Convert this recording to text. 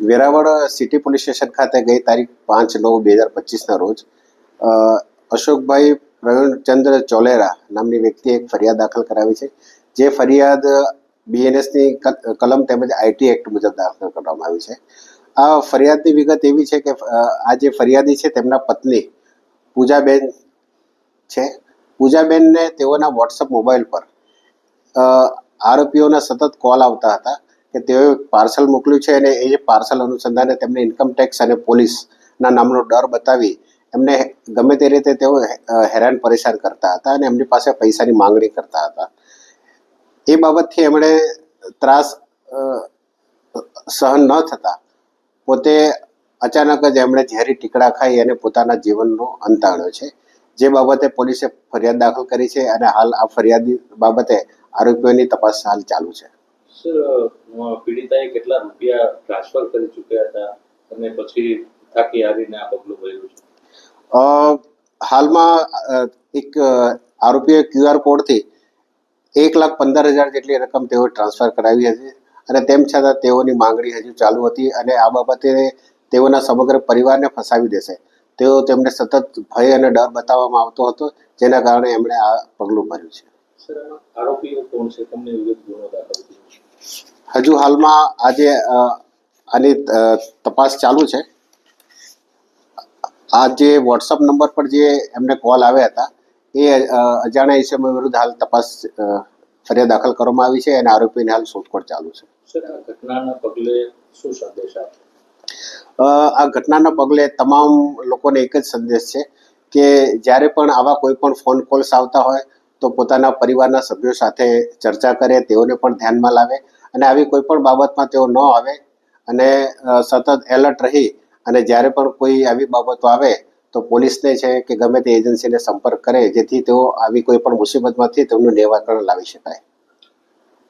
Veraval city police station ખાતે ગઈ તારીખ પાંચ નવ બે હજાર પચીસના રોજ અશોકભાઈ પ્રવીણચંદ્ર ચોલેરા નામની વ્યક્તિએ એક ફરિયાદ દાખલ કરાવી છે, જે ફરિયાદ બીએનએસની કલમ તેમજ આઈટી એક્ટ મુજબ દાખલ કરવામાં આવી છે. આ ફરિયાદની વિગત એવી છે કે આ જે ફરિયાદી છે તેમના પત્ની પૂજાબેન છે. પૂજાબેનને તેઓના વોટ્સઅપ મોબાઈલ પર આરોપીઓના સતત કોલ આવતા હતા. કે તેઓએ પાર્સલ મોકલ્યું છે અને એ પાર્સલ અનુસંધાને તેમને ઇન્કમ ટેક્સ અને પોલીસના નામનો ડર બતાવી એમને ગમે તે રીતે તેઓ હેરાન પરેશાન કરતા હતા અને એમની પાસે પૈસાની માંગણી કરતા હતા. એ બાબતથી એમણે ત્રાસ સહન ન થતા પોતે અચાનક જ એમણે ઝેરી ટીકડા ખાઈ અને પોતાના જીવનનો અંત આણ્યો છે. જે બાબતે પોલીસે ફરિયાદ દાખલ કરી છે અને હાલ આ ફરિયાદી બાબતે આરોપીઓની તપાસ હાલ ચાલુ છે. સર પીડિતાએ કેટલા રૂપિયા ટ્રાન્સફર કરી ચૂક્યા હતા? અને પછી થાકી હારીને આ પગલું ભર્યું છે? હાલમાં એક આરોપીએ ક્યુઆર કોડથી એક લાખ પંદર હજાર જેટલી રકમ તેઓએ ટ્રાન્સફર કરાવી હતી અને તેમ છતાં તેઓની માંગણી હજુ ચાલુ હતી અને આ બાબતે તેઓના સમગ્ર પરિવારને ફસાવી દેશે. તેઓ તેમને સતત ભય અને ડર બતાવવામાં આવતો હતો જેના કારણે એમણે આ પગલું ભર્યું છે. સર આરોપીઓ કોણ છે? તમને ગુનો દાખલ હજુ હાલમાં આજે આની તપાસ ચાલુ છે. આ જે વોટ્સઅપ નંબર પર જે એમને કોલ આવ્યા હતા એ અજાણ્યા ઈસમો વિરુદ્ધ હાલ તપાસ ફરિયાદ દાખલ કરવામાં આવી છે અને આરોપીને હાલ શોધખોળ ચાલુ છે. સર પગલે શું સંદેશ આ ઘટનાના પગલે તમામ લોકોને એક જ સંદેશ છે કે જ્યારે પણ આવા કોઈ પણ ફોન કોલ્સ આવતા હોય તો પોતાના પરિવારના સભ્યો સાથે ચર્ચા કરે, તેઓને પણ ધ્યાનમાં લાવે અને આવી કોઈ પણ બાબતમાં તેઓ ન આવે અને સતત એલર્ટ રહી અને જ્યારે પણ કોઈ આવી બાબતો આવે તો પોલીસને છે કે ગમે તે એજન્સીને સંપર્ક કરે જેથી તેઓ આવી કોઈ પણ મુસીબતમાંથી તેમનું નિવારણ લાવી શકાય.